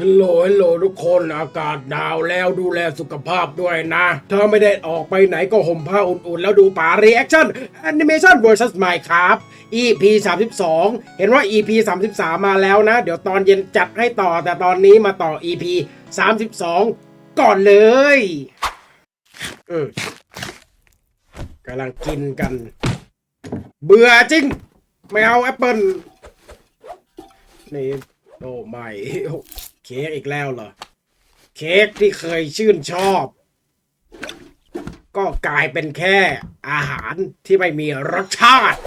ฮัลโหลฮัลโหลทุกคนอากาศหนาวแล้วดูแลสุขภาพด้วยนะ ถ้าไม่ได้ออกไปไหนก็ห่มผ้าอุ่นๆ แล้วดูป่ารีแอคชั่นแอนิเมชั่น vs Minecraft EP 32 เห็นว่า EP 33 มาแล้วนะ เดี๋ยวตอนเย็นจัดให้ต่อแต่ตอนนี้มาต่อ EP 32 ก่อนเลยอืมกำลังกินกัน เบื่อจริง ไม่เอาแอปเปิลนี่โอ้ไม่ เค้กอีกแล้วเหรอ เค้กที่เคยชื่นชอบ ก็กลายเป็นแค่อาหารที่ไม่มีรสชาติ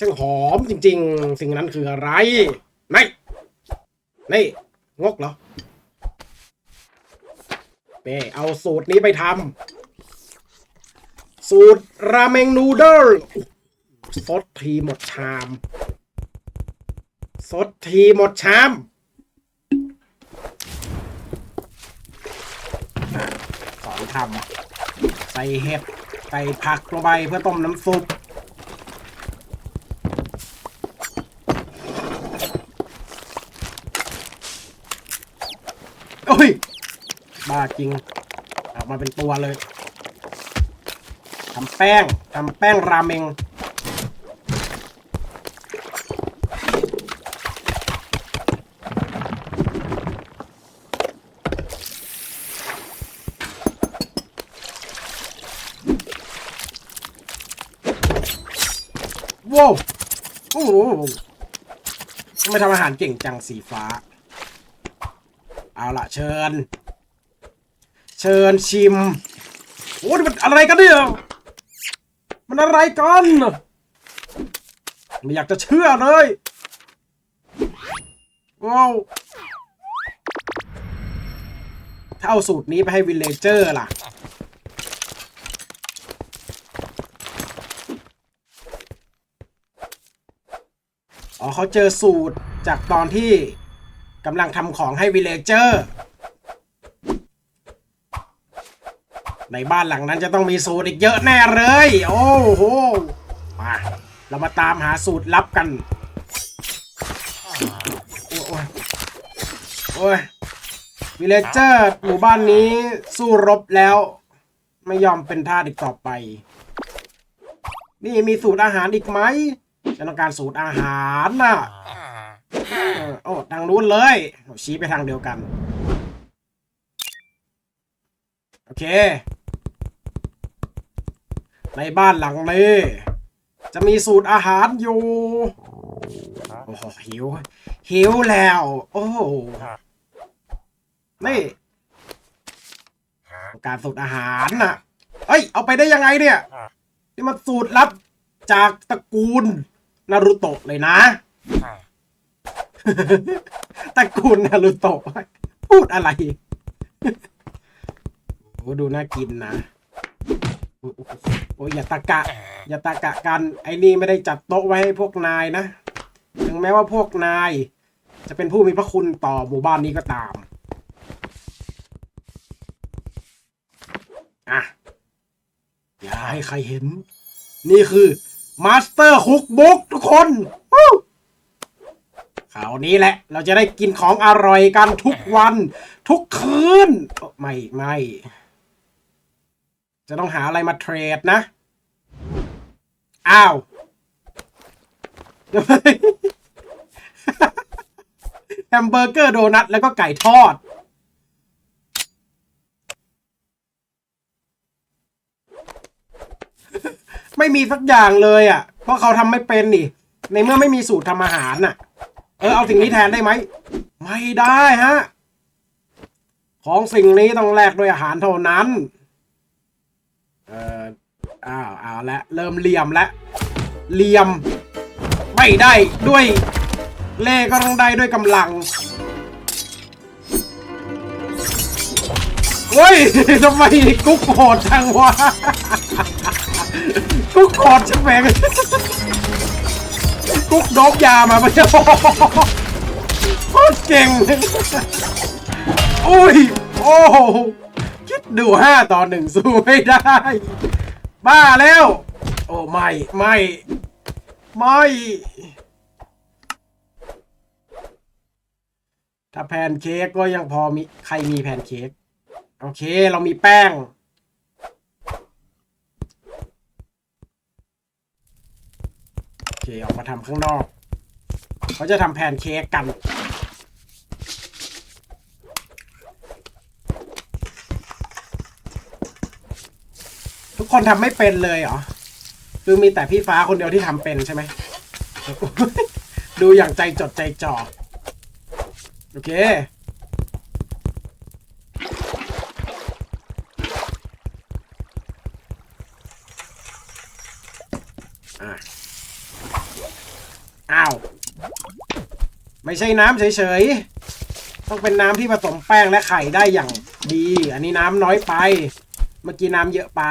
ช่างหอมจริง ๆ สิ่งนั้นคืออะไร ไม่ไม่งกเหรอ เป้เอาสูตรนี้ไปทำสูตรราเมงนูเดิลซดทีหมดชามซดทีหมดชามสอนทำใส่เห็ดใส่ผักลงไปเพื่อต้มน้ำซุปโอ้ย จริงออกมาเป็นตัวเลยทำแป้งทำแป้งราเมงว้าวโอ้โหทำไมทำอาหารเก่งจังสีฟ้า เอาละเชิญ เชิญชิมโอ้นี่มันอะไรกันเนี่ยมันอะไรกันไม่อยากจะเชื่อเลยว้าวถ้าเอาสูตรนี้ไปให้วิลเลเจอร์ล่ะ อ๋อเขาเจอสูตรจากตอนที่กำลังทำของให้วิลเลเจอร์ ในบ้านหลังนั้นจะต้องมีสูตรอีกเยอะแน่เลย โอ้โห มา เรามาตามหาสูตรลับกัน โอ้ยโอ้ยวิลเลเจอร์หมู่บ้านนี้สู้รบแล้ว ไม่ยอมเป็นทาสอีกต่อไป นี่มีสูตรอาหารอีกไหมฉันต้องการสูตรอาหารน่ะเออโอ้ทางนู้นเลยชี้ไปทางเดียวกัน โอเค ในบ้านหลังนี้จะมีสูตรอาหารอยู่ โอ้โหหิว หิวแล้ว โอ้โหนี่ต้องการสูตรอาหารน่ะ เอ้ย เอาไปได้ยังไงเนี่ย นี่มันสูตรลับจากตระกูลนารูโตะเลยนะ ตระกูลนารูโตะ พูดอะไรโอ้ดูน่ากินนะ โอ้ยอย่าตะกะ อย่าตะกะกัน ไอ้นี่ไม่ได้จัดโต๊ะไว้ให้พวกนายนะ ถึงแม้ว่าพวกนาย จะเป็นผู้มีพระคุณต่อหมู่บ้านนี้ก็ตาม อะ อย่าให้ใครเห็น นี่คือมาสเตอร์คุกบุ๊กทุกคนคราวนี้แหละ เราจะได้กินของอร่อยกันทุกวัน ทุกคืน ไม่ไม่ จะต้องหาอะไรมาเทรดนะ อ้าวแฮมเบอร์เกอร์โดนัทแล้วก็ไก่ทอด ไม่มีสักอย่างเลยอะ เพราะเขาทำไม่เป็นนี่ ในเมื่อไม่มีสูตรทำอาหารน่ะ เออเอาสิ่งนี้แทนได้ไหม ไม่ได้ฮะ ของสิ่งนี้ต้องแลกด้วยอาหารเท่านั้น เอออ้าวเอาละเริ่มเหลี่ยมแล้วเหลี่ยม ไม่ได้ด้วย เล่ก็ต้องได้ด้วยกำลังเฮ้ยทำไมกุ๊กโหดจังวะกุ๊กโหดจังแหวงกุ๊กโดบยามาไม่ใช่โคตรเก่งอุ้ยโอ้โหคิ ดูห้าต่อหนึ่งสู้ไม่ได้ บ้าแล้ว โอ้ไม่ไม่ไม่ถ้าแพนเค้กก็ยังพอมีใครมีแพนเค้กโอเค เรามีแป้ง โอเค ออกมาทำข้างนอก เขาจะทำแพนเค้กกัน คนทำไม่เป็นเลยเหรอคือมีแต่พี่ฟ้าคนเดียวที่ทำเป็นใช่ไหมดูอย่างใจจดใจจ่อโอเคอ้าว ไม่ใช่น้ำเฉยๆ ต้องเป็นน้ำที่ผสมแป้งและไข่ได้อย่างดี อันนี้น้ำน้อยไป เมื่อกี้น้ำเยอะไป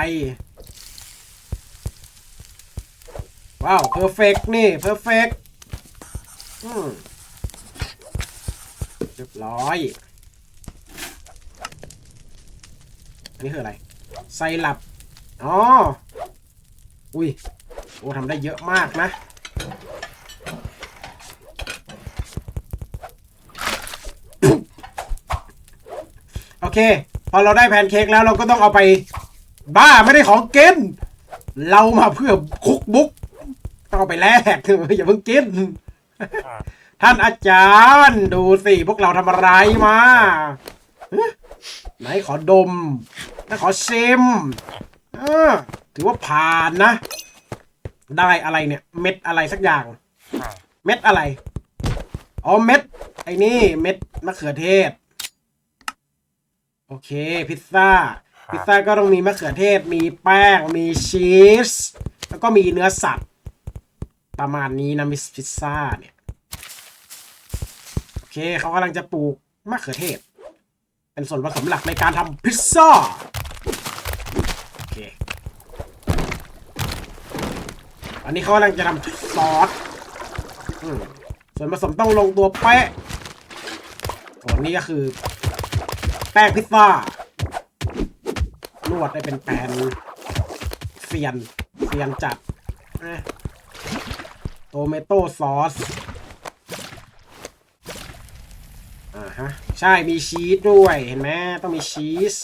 ว้าวเพอร์เฟกนี่เพอร์เฟกเรียบร้อย อันนี้คืออะไร ไซรัปอ๋อ อุ้ย โอ้ทำได้เยอะมากนะโอเค พอเราได้แพนเค้กแล้วเราก็ต้องเอาไป บ้าไม่ได้ของเกนเรามาเพื่อ ต้องเอาไปแลกอย่าเพิ่งกิน ท่านอาจารย์ ดูสิพวกเราทำอะไรมาฮะไหนขอดมไหนขอชิมเออถือว่าผ่านนะ ได้อะไรเนี่ย เม็ดอะไรสักอย่าง เม็ดอะไร อ๋อเม็ด ไอ้นี่เม็ดมะเขือเทศ โอเค พิซซ่า พิซซ่าก็ต้องมีมะเขือเทศ มีแป้ง มีชีส แล้วก็มีเนื้อสัตว์ ประมาณนี้นะมิสพิซซ่าเนี่ย โอเคเขากำลังจะปลูกมะเขือเทศ เป็นส่วนผสมหลักในการทำพิซซ่า โอเค อันนี้เขากำลังจะทำซอสส่วนผสมต้องลงตัวเป๊ะส่วนนี้ก็คือ แป้งพิซซ่านวดได้เป็นแผ่นเซียนเซียนจัดนะ โตเมโต้ซอสอ่าฮะ ใช่มีชีสด้วยเห็นไหมต้องมีชีส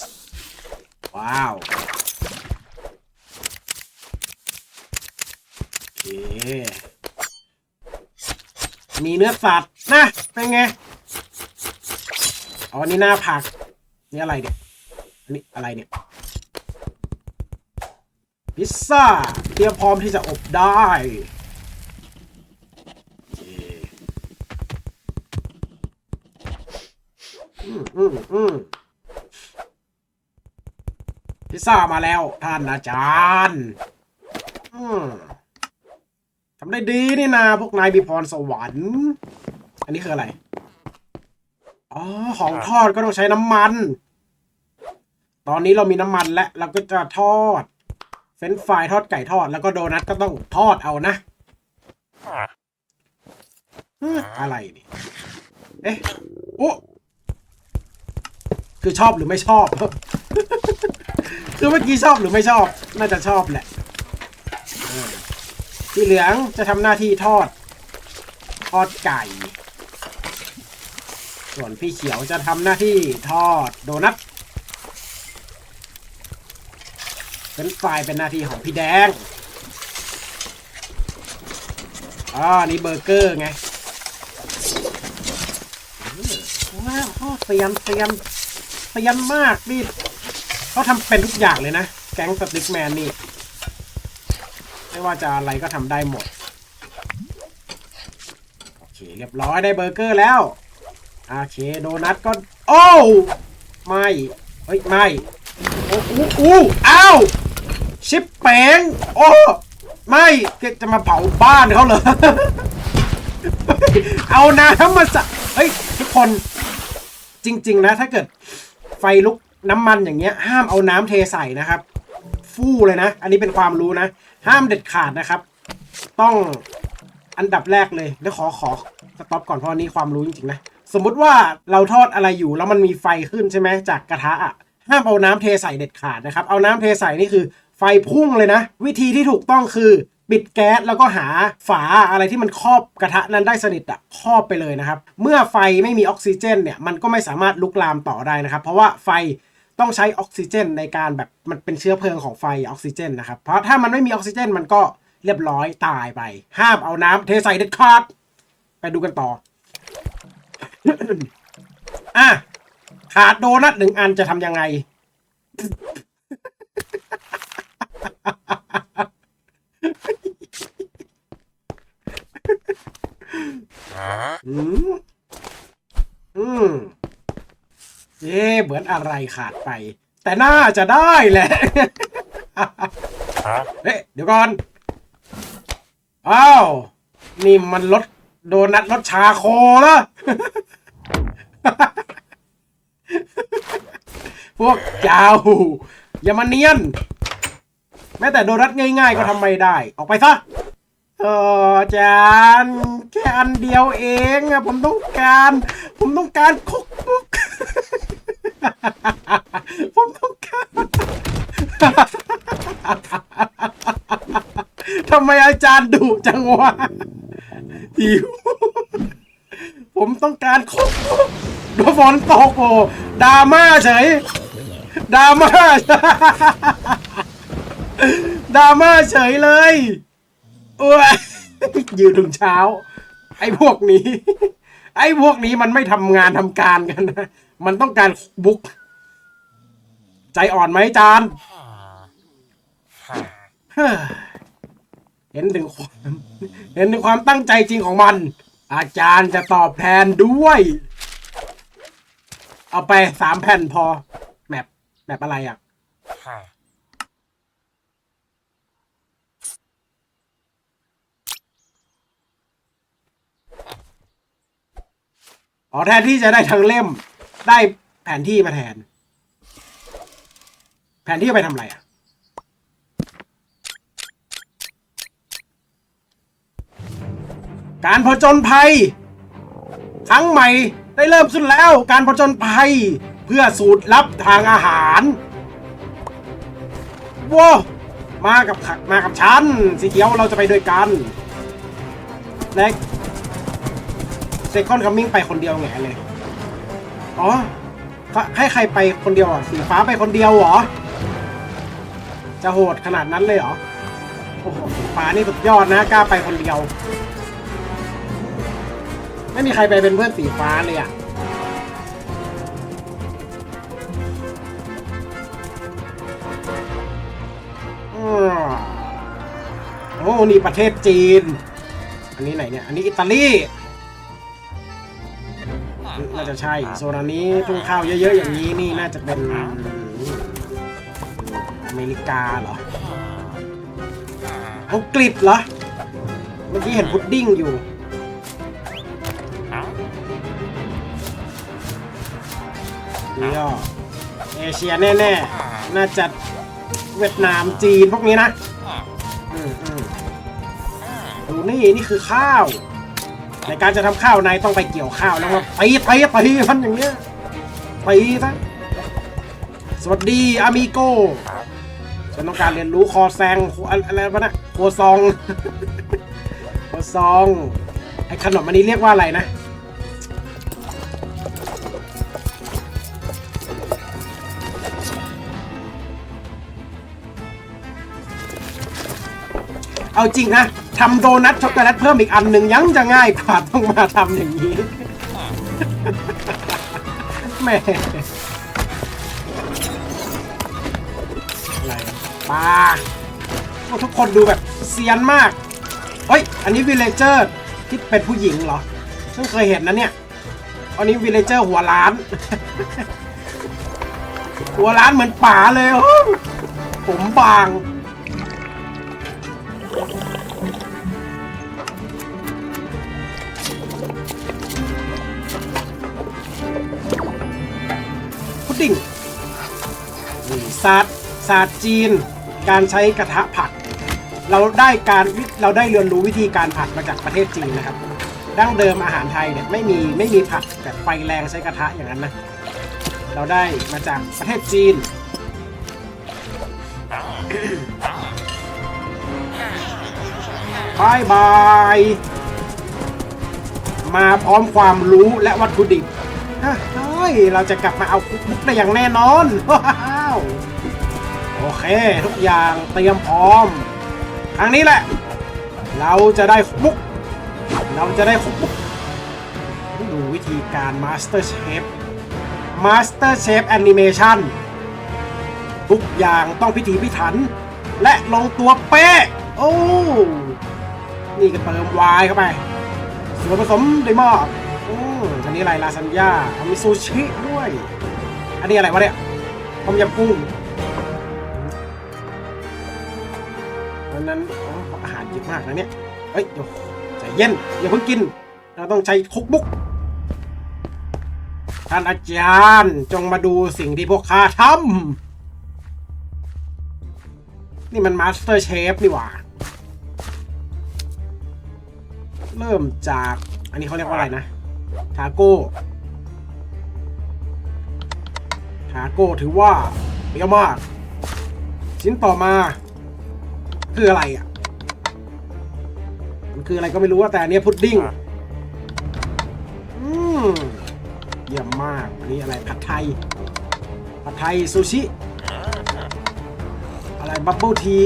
ว้าว โอเค มีเนื้อสัตว์นะ เป็นไง อ๋อ นี่หน้าผัก นี่อะไรเนี่ยอันนี้อะไรเนี่ย พิซซ่า เตรียมพร้อมที่จะอบได้โอเคอืม อืมอืมพิซซ่ามาแล้วท่านอาจารย์ อืมทำได้ดีนี่นาพวกนายมีพรสวรรค์ อันนี้คืออะไร อ๋อ ของทอดก็ต้องใช้น้ำมัน ตอนนี้เรามีน้ำมันแล้วเราก็จะทอด เฟรนช์ฟรายทอดไก่ทอดแล้วก็โดนัทก็ต้องทอดเอานะเอ้ออะไรนี่ เอ๊ะ โอ้ คือชอบหรือไม่ชอบ คือเมื่อกี้ชอบหรือไม่ชอบ น่าจะชอบแหละพี่เหลืองจะทำหน้าที่ทอด ทอดไก่ ส่วนพี่เขียวจะทำหน้าที่ทอดโดนัทเป็นไฟรายเป็นหน้าที่ของพี่แดงอ๋อนี่เบอร์เกอร์ไงว้าวพ่อเซียนเซียน เซียนมากนี่เขาทำเป็นทุกอย่างเลยนะ แก๊งสติ๊กแมนนี่ ไม่ว่าจะอะไรก็ทำได้หมด โอเค เรียบร้อยได้เบอร์เกอร์แล้ว โอเค โดนัทก็ โอ้ไม่ เฮ้ย ไม่ โอ้อู้อู้อ้าวชิปแปงโอ้ไม่จะมาเผาบ้านเขาเหรอ เอาน้ำมาสะเฮ้ยทุกคนจริง ๆ นะ ถ้าเกิด ไฟลุกน้ำมันอย่างเงี้ย ห้ามเอาน้ำเทใส่นะครับ ฟู่เลยนะ อันนี้เป็นความรู้นะ ห้ามเด็ดขาดนะครับ ต้องอันดับแรกเลยเดี๋ยวขอขอสต็อปก่อนเพราะอันนี้ความรู้จริงๆนะสมมุติว่าเราทอดอะไรอยู่แล้วมันมีไฟขึ้นใช่ไหมจากกระทะอะห้ามเอาน้ำเทใส่เด็ดขาดนะครับ เอาน้ำเทใส่นี่คือ ไฟพุ่งเลยนะ วิธีที่ถูกต้องคือ ปิดแก๊สแล้วก็หาฝาอะไรที่มันครอบกระทะนั้นได้สนิทอะครอบไปเลยนะครับ เมื่อไฟไม่มีออกซิเจนเนี่ยมันก็ไม่สามารถลุกลามต่อได้นะครับ เพราะว่าไฟต้องใช้ออกซิเจนในการแบบมันเป็นเชื้อเพลิงของไฟออกซิเจนนะครับ เพราะถ้ามันไม่มีออกซิเจนมันก็เรียบร้อยตายไป ห้ามเอาน้ำเทใส่เด็ดขาดไปดูกันต่อ อะขาดโดนัทหนึ่งอันจะทำยังไง อืมอืมเย่เหมือนอะไรขาดไป แต่น่าจะได้แหละ เฮ้ยเดี๋ยวก่อน อ้าว นี่มันรถโดนัทรถชาโคเหรอพวกเจ้าอย่ามาเนียน แม้แต่โดนัทง่ายๆก็ทำไม่ได้ ออกไปซะ เอออาจารย์แค่อันเดียวเองอะผมต้องการ ผมต้องการคุกปุกผมต้องการทำไมอาจารย์ดุจังวะหิว ผมต้องการคุกปุกดูฝนตกโอ้ดราม่าเฉยดราม่าดราม่าเฉยเลย อ้ยยืนถึงเช้า ไอ้พวกนี้ ไอ้พวกนี้มันไม่ทำงานทำการกันนะ มันต้องการบุก ใจอ่อนไหมอาจารย์เฮ้อเห็นถึงความเห็นถึงความตั้งใจจริงของมัน อาจารย์จะตอบแทนด้วย เอาไปสามแผ่นพอ แมปแมปอะไรอะ อ๋อแทนที่จะได้ทั้งเล่ม ได้แผนที่มาแทน แผนที่เอาไปทำอะไรอะ การผจญภัย ครั้งใหม่ได้เริ่มขึ้นแล้ว การผจญภัยเพื่อสูตรลับทางอาหารว้ามากับขมากับฉันสีเขียวเราจะไปด้วยกันเล็ก เซคอนคัมมิ่งไปคนเดียวแงเลย อ๋อให้ใครไปคนเดียวอะ สีฟ้าไปคนเดียวเหรอ จะโหดขนาดนั้นเลยเหรอ โอ้โห สีฟ้านี่สุดยอดนะ กล้าไปคนเดียว ไม่มีใครไปเป็นเพื่อนสีฟ้าเลยอะอืมโอ้ นี่ประเทศจีน อันนี้ไหนเนี่ย อันนี้อิตาลี น่าจะใช่โซนอันนี้ทุ่งข้าวเยอะๆอย่างนี้นี่น่าจะเป็นอเมริกาเหรออังกฤษเหรอ เมื่อกี้เห็นพุดดิ้งอยู่นี่ก็เอเชียแน่ๆ น่าจะเวียดนามจีนพวกนี้นะ อืมอืมดูนี่นี่คือข้าว ในการจะทำข้าวนายต้องไปเกี่ยวข้าวแล้วมาตีตีตีมันอย่างเงี้ยตีซะสวัสดีอามิโกฉันต้องการเรียนรู้คอแซงอะไรวะนะโคซองโคซองไอขนมอันนี้เรียกว่าอะไรนะเอาจริงนะ ทำโดนัทช็อกโกแลตเพิ่มอีกอันหนึ่งยังจะง่ายกว่าต้องมาทำอย่างนี้แม่อะไรปลาทุกคนดูแบบเซียนมากเฮ้ย อันนี้วิลเลเจอร์ที่เป็นผู้หญิงเหรอเพิ่งเคยเห็นนะเนี่ย อันนี้วิลเลเจอร์หัวล้าน หัวล้านเหมือนป่าเลยผมบาง ศาสตร์ศาสตร์จีน การใช้กระทะผัด เราได้การวิเราได้เรียนรู้วิธีการผัดมาจากประเทศจีนนะครับ ดั้งเดิมอาหารไทยเนี่ยไม่มีไม่มีผัดแบบไฟแรงใช้กระทะอย่างนั้นนะ เราได้มาจากประเทศจีน บายบาย มาพร้อมความรู้และวัตถุดิบเฮ้ยเราจะกลับมาเอาคุกบุ๊กได้อย่างแน่นอน เค ทุกอย่างเตรียมพร้อม ครั้งนี้แหละ เราจะได้คุกบุ๊กเราจะได้คุกบุ๊กดูวิธีการ Master Chef Master Chef Animation ทุกอย่างต้องพิถีพิถัน และลงตัวเป๊ะ โอ้ นี่ก็เติมวน์เข้าไป ส่วนผสมได้มากอืมอันนี้อะไรลาซานญ่าเอามีซูชิด้วย อันนี้อะไรวะเนี่ยต้มยำกุ้ง วันนั้นอ๋ออาหารเยอะมากนะเนี่ยเฮ้ยเดี๋ยวใจเย็นอย่าเพิ่งกิน เราต้องใช้คุกบุกท่านอาจารย์จงมาดูสิ่งที่พวกข้าทำนี่มันมาสเตอร์เชฟนี่หว่า เริ่มจากอันนี้เขาเรียกว่าอะไรนะ ทาโก้ ทาโก้ถือว่าเปรี้ยวมาก ชิ้นต่อมา คืออะไรอะ มันคืออะไรก็ไม่รู้ว่าแต่อันเนี้ยพุดดิ้ง อืมเยี่ยมมากอันนี้อะไรผัดไทย ผัดไทยซูชิ อะไรบับเบิลที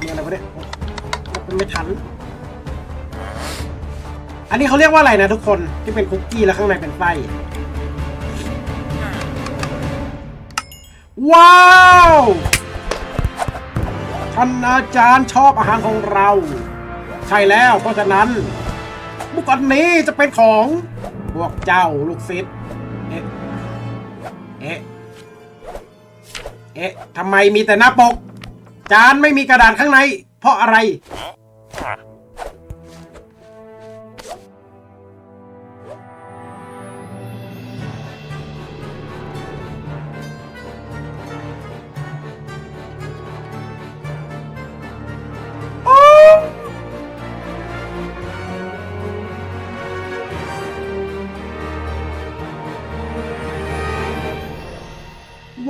มีอะไรวะเนี่ยโอ้ไม่ทัน อันนี้เขาเรียกว่าอะไรนะทุกคนที่เป็นคุกกี้แล้วข้างในเป็นไส้ว้าว ท่านอาจารย์ชอบอาหารของเรา ใช่แล้วเพราะฉะนั้นบุกอันนี้จะเป็นของพวกเจ้าลูกศิษย์เอ๊ะเอ๊ะเอ๊ะทำไมมีแต่หน้าปก จานไม่มีกระดาษข้างใน เพราะอะไร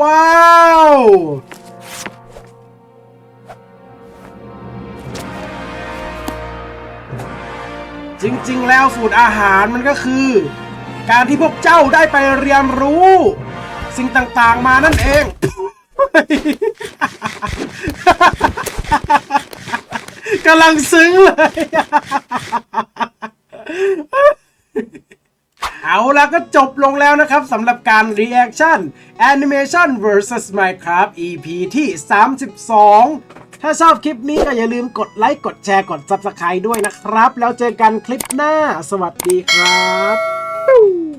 ว้าวจริงๆ แล้วสูตรอาหารมันก็คือ การที่พวกเจ้าได้ไปเรียนรู้ สิ่งต่างๆมานั่นเอง กำลังซึ้งเลย เอาละก็จบลงแล้วนะครับสำหรับการ Reaction Animation vs Minecraft EP ที่ 32 ถ้าชอบคลิปนี้ก็อย่าลืมกดไลค์ กดแชร์ กด Subscribe ด้วยนะครับ แล้วเจอกันคลิปหน้า สวัสดีครับ